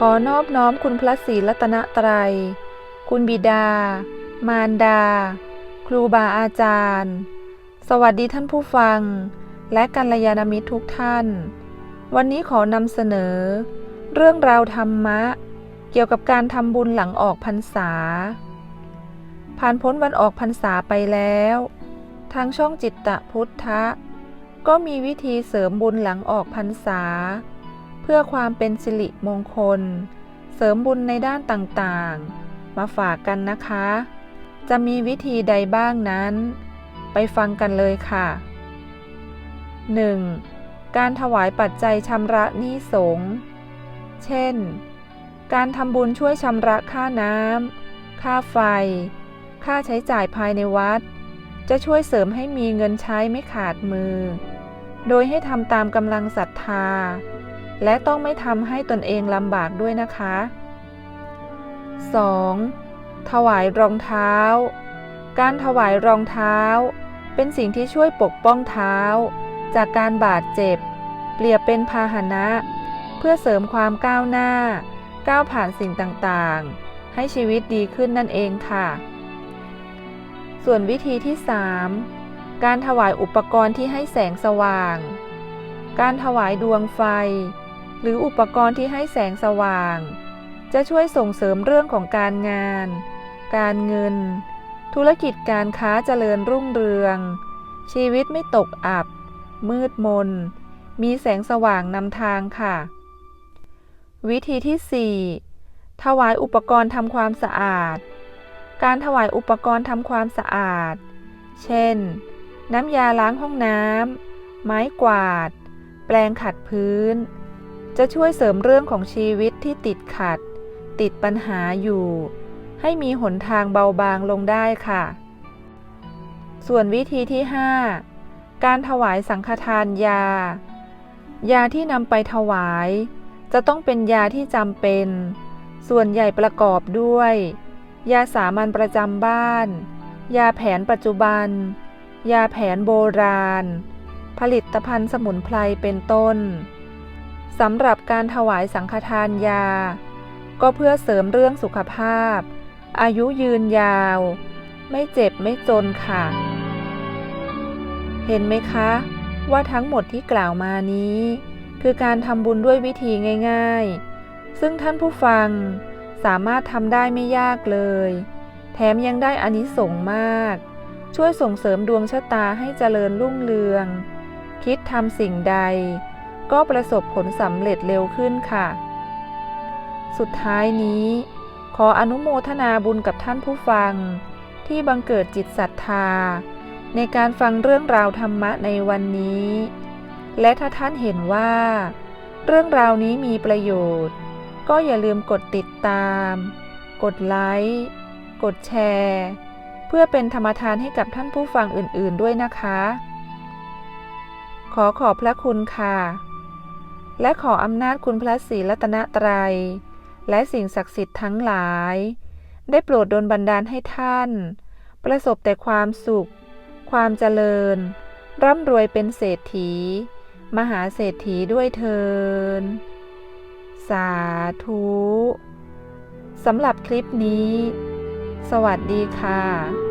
ขอนอบน้อมคุณพระศรีรัตนตรัย คุณบิดา มารดา ครูบาอาจารย์ สวัสดีท่านผู้ฟัง และกัลยาณมิตรทุกท่าน วันนี้ขอนำเสนอ เรื่องราวธรรมะ เกี่ยวกับการทำบุญหลังออกพรรษา ผ่านพ้นวันออกพรรษาไปแล้ว ทางช่องจิตตะพุทธะ ก็มีวิธีเสริมบุญหลังออกพรรษา เพื่อความเป็นสิริมงคล เสริมบุญในด้านต่างๆ มาฝากกันนะคะ จะมีวิธีใดบ้างนั้น ไปฟังกันเลยค่ะ 1. การถวายปัจจัยชำระหนี้สงเช่น การทำบุญช่วยชำระค่าน้ำ ค่าไฟ ค่าใช้จ่ายภายในวัด จะช่วยเสริมให้มีเงินใช้ไม่ขาดมือ โดยให้ทำตามกำลังศรัทธา และต้องไม่ทำให้ตนเองลำบากด้วยนะคะ 2. ถวายรองเท้า การถวายรองเท้า เป็นสิ่งที่ช่วยปกป้องเท้า จากการบาดเจ็บ เปรียบเป็นพาหนะ เพื่อเสริมความก้าวหน้า ก้าวผ่านสิ่งต่างๆ ให้ชีวิตดีขึ้นนั่นเองค่ะ ส่วนวิธีที่ 3 การถวายอุปกรณ์ที่ให้แสงสว่าง การถวายดวงไฟ หรืออุปกรณ์ที่ให้แสงสว่าง จะช่วยส่งเสริมเรื่องของการงาน การเงิน ธุรกิจการค้าเจริญรุ่งเรือง ชีวิตไม่ตกอับ มืดมน มีแสงสว่างนำทางค่ะ วิธีที่ 4 ถวายอุปกรณ์ทำความสะอาด การถวายอุปกรณ์ทำความสะอาด เช่น น้ำยาล้างห้องน้ำไม้กวาด แปรงขัดพื้น จะช่วยเสริมเรื่องของชีวิตที่ติดขัด ติดปัญหาอยู่ ให้มีหนทางเบาบางลงได้ค่ะ ส่วนวิธีที่ 5 การถวายสังฆทานยา ยาที่นำไปถวาย จะต้องเป็นยาที่จำเป็น ส่วนใหญ่ประกอบด้วย ยาสามัญประจำบ้าน ยาแผนปัจจุบัน ยาแผนโบราณ ผลิตภัณฑ์สมุนไพรเป็นต้น สำหรับการถวายสังฆทานยา ก็เพื่อเสริมเรื่องสุขภาพ อายุยืนยาว ไม่เจ็บไม่จนค่ะ เห็นไหมคะ ว่าทั้งหมดที่กล่าวมานี้ คือการทำบุญด้วยวิธีง่าย ๆ ซึ่งท่านผู้ฟังสามารถทำได้ไม่ยากเลย แถมยังได้อานิสงส์มาก ช่วยส่งเสริมดวงชะตาให้เจริญรุ่งเรือง คิดทำสิ่งใด ก็ประสบผลสำเร็จเร็วขึ้นค่ะ สุดท้ายนี้ ขออนุโมทนาบุญกับท่านผู้ฟัง ที่บังเกิดจิตศรัทธา ในการฟังเรื่องราวธรรมะในวันนี้ และถ้าท่านเห็นว่า เรื่องราวนี้มีประโยชน์ ก็อย่าลืมกดติดตาม กดไลค์กดแชร์เพื่อเป็นธรรมทานให้กับท่านผู้ฟังอื่น ๆ ด้วยนะคะ ขอขอบพระคุณค่ะ และขออำนาจคุณพระศรีรัตนตรัย และสิ่งศักดิ์สิทธิ์ทั้งหลาย ได้โปรดดลบันดาลให้ท่าน ประสบแต่ความสุข ความเจริญ ร่ำรวยเป็นเศรษฐี มหาเศรษฐีด้วยเทินสาธุสำหรับคลิปนี้ สวัสดีค่ะ